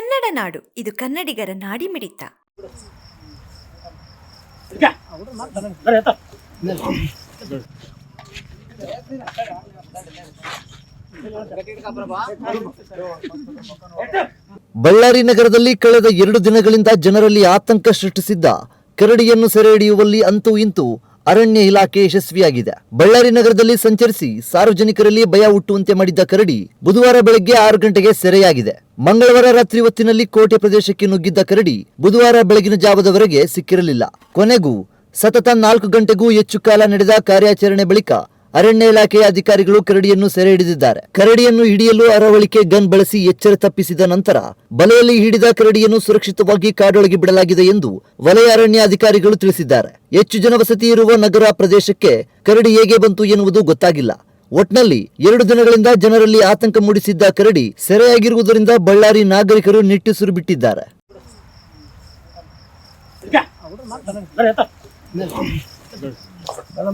ಕನ್ನಡ ನಾಡು. ಇದು ಕನ್ನಡಿಗರ ನಾಡಿಮಿಡಿತ ಬಳ್ಳಾರಿ ನಗರದಲ್ಲಿ ಕಳೆದ ಎರಡು ದಿನಗಳಿಂದ ಜನರಲ್ಲಿ ಆತಂಕ ಸೃಷ್ಟಿಸಿದ್ದ. ಕರಡಿಯನ್ನು ಸೆರೆ ಹಿಡಿಯುವಲ್ಲಿ ಅಂತೂ ಇಂತೂ ಅರಣ್ಯ ಇಲಾಖೆ ಯಶಸ್ವಿಯಾಗಿದೆ. ಬಳ್ಳಾರಿ ನಗರದಲ್ಲಿ ಸಂಚರಿಸಿ ಸಾರ್ವಜನಿಕರಲ್ಲಿ ಭಯ ಹುಟ್ಟುವಂತೆ ಮಾಡಿದ್ದ ಕರಡಿ ಬುಧವಾರ ಬೆಳಗ್ಗೆ ಆರು ಗಂಟೆಗೆ ಸೆರೆಯಾಗಿದೆ. ಮಂಗಳವಾರ ರಾತ್ರಿ ಹೊತ್ತಿನಲ್ಲಿ ಕೋಟೆ ಪ್ರದೇಶಕ್ಕೆ ನುಗ್ಗಿದ್ದ ಕರಡಿ ಬುಧವಾರ ಬೆಳಗಿನ ಜಾವದವರೆಗೆ ಸಿಕ್ಕಿರಲಿಲ್ಲ. ಕೊನೆಗೂ ಸತತ ನಾಲ್ಕು ಗಂಟೆಗೂ ಹೆಚ್ಚು ಕಾಲ ನಡೆದ ಕಾರ್ಯಾಚರಣೆ ಬಳಿಕ ಅರಣ್ಯ ಇಲಾಖೆಯ ಅಧಿಕಾರಿಗಳು ಕರಡಿಯನ್ನು ಸೆರೆ ಹಿಡಿದಿದ್ದಾರೆ. ಕರಡಿಯನ್ನು ಹಿಡಿಯಲು ಅರವಳಿಕೆ ಗನ್ ಬಳಸಿ ಎಚ್ಚರ ತಪ್ಪಿಸಿದ ನಂತರ ಬಲೆಯಲ್ಲಿ ಹಿಡಿದ ಕರಡಿಯನ್ನು ಸುರಕ್ಷಿತವಾಗಿ ಕಾಡೊಳಗೆ ಬಿಡಲಾಗಿದೆ ಎಂದು ವಲಯ ಅರಣ್ಯ ಅಧಿಕಾರಿಗಳು ತಿಳಿಸಿದ್ದಾರೆ. ಹೆಚ್ಚು ಜನವಸತಿ ಇರುವ ನಗರ ಪ್ರದೇಶಕ್ಕೆ ಕರಡಿ ಹೇಗೆ ಬಂತು ಎನ್ನುವುದು ಗೊತ್ತಾಗಿಲ್ಲ. ಒಟ್ನಲ್ಲಿ ಎರಡು ದಿನಗಳಿಂದ ಜನರಲ್ಲಿ ಆತಂಕ ಮೂಡಿಸಿದ್ದ ಕರಡಿ ಸೆರೆಯಾಗಿರುವುದರಿಂದ ಬಳ್ಳಾರಿ ನಾಗರಿಕರು ನಿಟ್ಟುಸಿರು ಬಿಟ್ಟಿದ್ದಾರೆ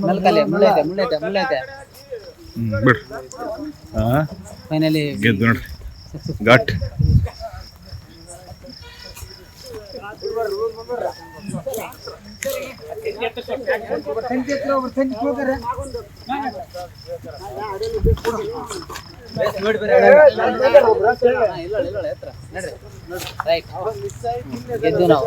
ಮಲ್ಕಲೆ ಮುಳ್ಳೈತೆ ಮುಳ್ಳೈತೆ ಮುಳ್ಳೈತೆ ಬಿಡ್ರಿ ಹಾ ಫೈನಲಿ ಗೆದ್ದು ನೋಡ್ರಿ ಘಾಟ್. ರೈಟ್ ಗೆದ್ದು ನಾವು.